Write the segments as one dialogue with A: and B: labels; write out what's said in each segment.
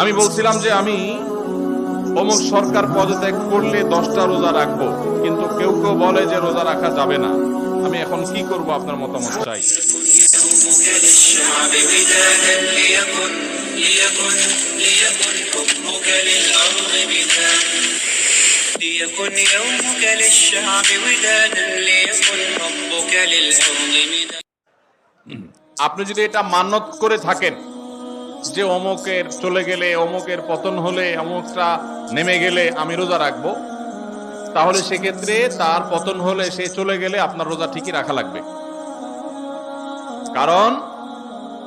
A: আমি বলছিলাম যে আমি অমুক সরকার পদত্যাগ করলে দশটা রোজা রাখব, কিন্তু কেউ কেউ বলে যে রোজা রাখা যাবে না। আমি এখন কি করব আপনার মতামত চাই? আপনি যদি এটা মানত করে থাকেন যে অমুকের চলে গেলে, অমুকের পতন হলে, অমুকটা নেমে গেলে আমি রোজা রাখব। তাহলে সেক্ষেত্রে তার পতন হলে সে চলে গেলে আপনার রোজা ঠিকই রাখা লাগবে। কারণ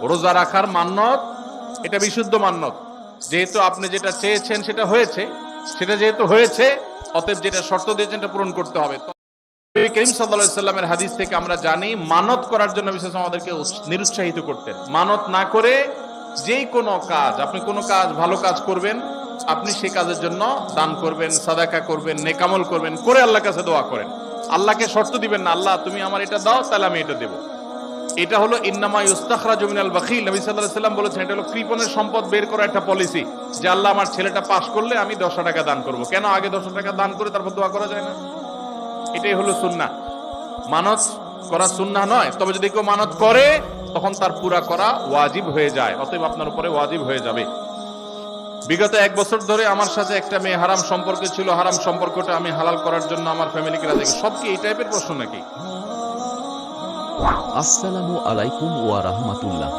A: রোজা রাখার মান্যত, এটা বিশুদ্ধ মান্যত। যেহেতু আপনি যেটা চেয়েছেন সেটা হয়েছে, সেটা যেহেতু হয়েছে, অতএব যেটা শর্ত দিয়েছেন এটা পূরণ করতে হবে। করিম সাল্লাল্লাহু সাল্লামের হাদিস থেকে আমরা জানি মানত করার জন্য বিশেষ আমাদেরকে নিরুৎসাহিত করতেন। মানত না করে যেই কোনো কাজ, আপনি কোনো কাজ ভালো কাজ করবেন, আপনি সেই কাজের জন্য দান করবেন, সাদাকা করবেন, নেকামল করবেন, করে আল্লাহর কাছে দোয়া করেন। আল্লাহকে শর্ত দিবেন না, আল্লাহ তুমি আমার এটা দাও, তাহলে আমি এটা দেবো। এটা হলো ইন্নামা ইস্তাখরাজু মিনাল বাখিল। নবী আলাইহি সাল্লাম বলেছেন, এটা হলো কৃপণের সম্পদ বের করা একটা পলিসি। যে আল্লাহ আমার ছেলেটা পাশ করলে আমি দশ টাকা দান করব। কেন আগে দশ টাকা দান করে তারপর দোয়া করা যায় না? এটাই হলো সুন্নাহ। মানত করা সুন্নাহ নয়, তবে যদি কেউ মানত করে তখন তার পুরা করা ওয়াজিব হয়ে যায়, অতএব আপনার উপরে ওয়াজিব হয়ে যাবে। বিগত এক বছর ধরে আমার সাথে একটা মেয়ে হারাম সম্পর্ক ছিল, হারাম সম্পর্কটা আমি হালাল করার জন্য আমার ফ্যামিলিকে রাজি সব কি এই টাইপের প্রশ্ন নাকি?
B: আসসালামু আলাইকুম ওয়া রাহমাতুল্লাহ।